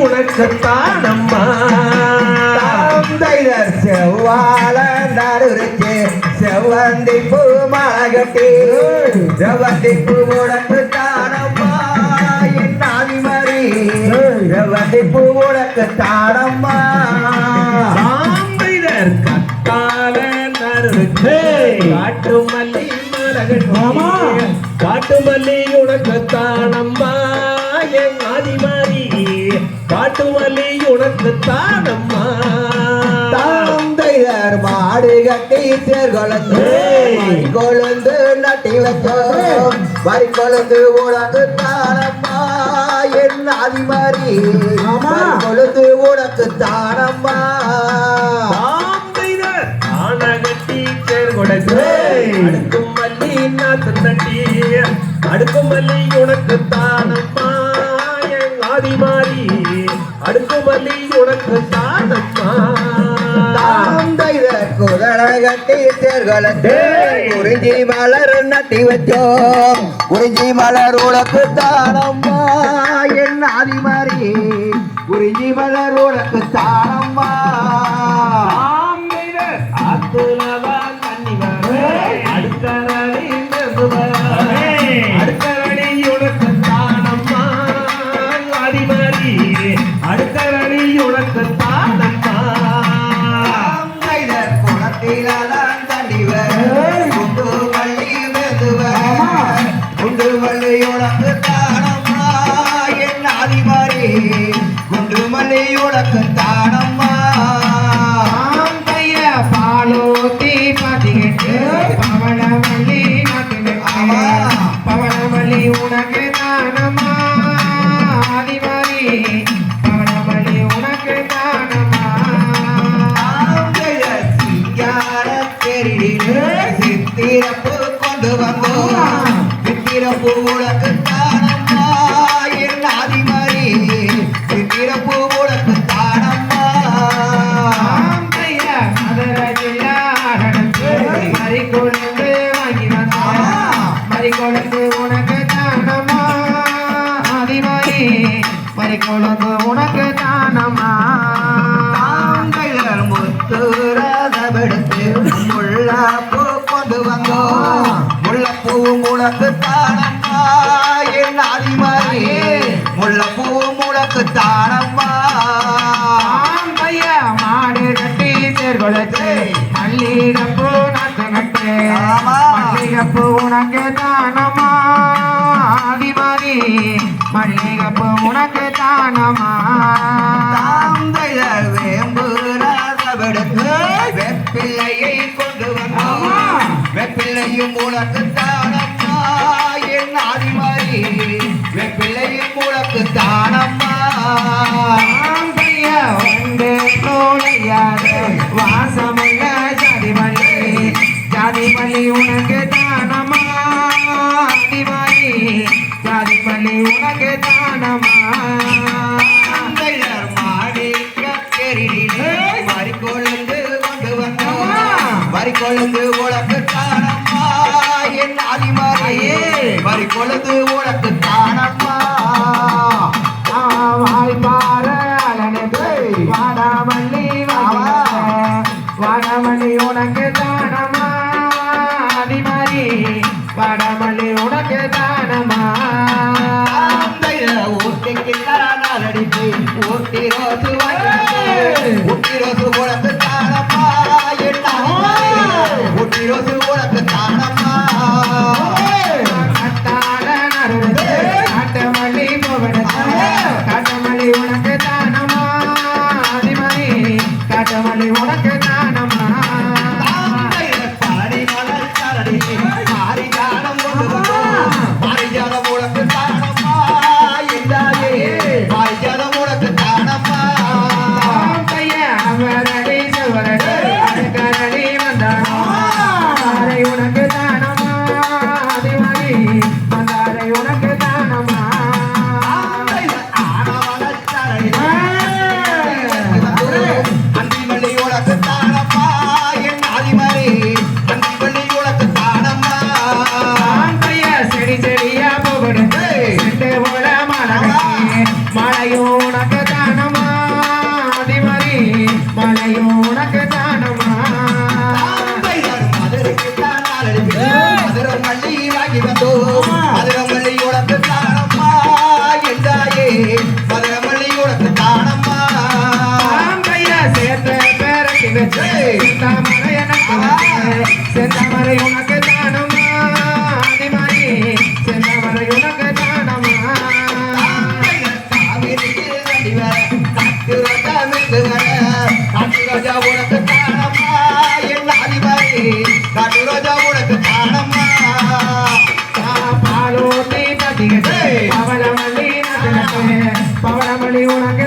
உனக்குத்தானம்மா. செவ்வாழ நடுருச்சு செவ்வந்தி பூ மாலகட்டி செவ்வந்தி பூ உனக்கு தானம்மா என் ஆதிமரி செவ்வந்தி பூ உனக்கு தானம்மா கத்தால நறுக்கு காட்டு மல்லி. மலகட்டி. காட்டு மல்லி ஆதிமாரி காட்டு மல்லி உனக்குத்தானம்மா தாந்தைதர் மாடு கட்டி சேர்கொழுந்து. கொழுந்து நட்டி வச்சோம் வரி கொழுந்து உனக்கு தானம்மா. என் ஆதிமரி ஆமா. கொழுந்து உனக்கு தானம்மா. அடுக்கும் மல்லி நாத்து தட்டி அடுக்கும் மல்லி உனக்கு தானம்மா. என் ஆதிமாரி அடுக்கும் மல்லி உனக்கு தானம்மா தாந்தைதர் குதர கட்டி சேர்கொழுந்து ஏய். குறிஞ்சி மலர் நட்டி வச்சோம் குறிஞ்சி மலர் உனக்கு தானம்மா. என் ஆதிமரி குறிஞ்சி மலர் உனக்கு தானம்மா. குளத்திலாதான் தண்டிவர். குண்டு வள்ளி மெதுவர் குண்டு வள்ளி உனக்கு தானம்மா. என் ஆதிமரி. குண்டு மல்லி உனக்கு தானம்மா. கொண்டு வந்தோம் சித்திரப்பு உனக்கு தானம்மா என் ஆதிமரி. உனக்கு தானம்மா நடந்து வாங்கி வந்தான் மறிக்கொழுந்து உனக்கு தானம்மா ஆதிமாரி. மறிக்கொழுந்து உனக்கு தானம்மா முல்லப்பூவும் உனக்கு தானம்மா ஆந்தையா மாடு கட்டி சேர்கொழுத்து மல்லிகப்பூ நாட்டு நட்டு. மல்லிகப்பூ உனக்கு தானம்மா. ஆதிமாரி மல்லிகப்பூ உனக்கு தானம்மா. தாங்கள் வேம்புரதமெடுத்து வெப்பிள்ளையை கொண்டு வந்தோம். வெப்பிள்ளையும் உனக்கு தானம்மா. என் உனக்கு தானம்மா? ஆந்தையா வந்து வாசமுள்ள ஜாதி மல்லி ஜாதி மல்லி உனக்கு வாடாமல்லி உனக்கு தானமா வச்சு செந்தாமரை எனக்கு செந்தாமரை உனக்கு தானமா செந்தாமரை உனக்கு தானமா. காட்டு ரோஜா உனக்கு என் அதிபதி. காட்டு ரோஜா உனக்கு பாலோட்டி பவளமல்லி உனக்கு பவளமல்லி உனக்கு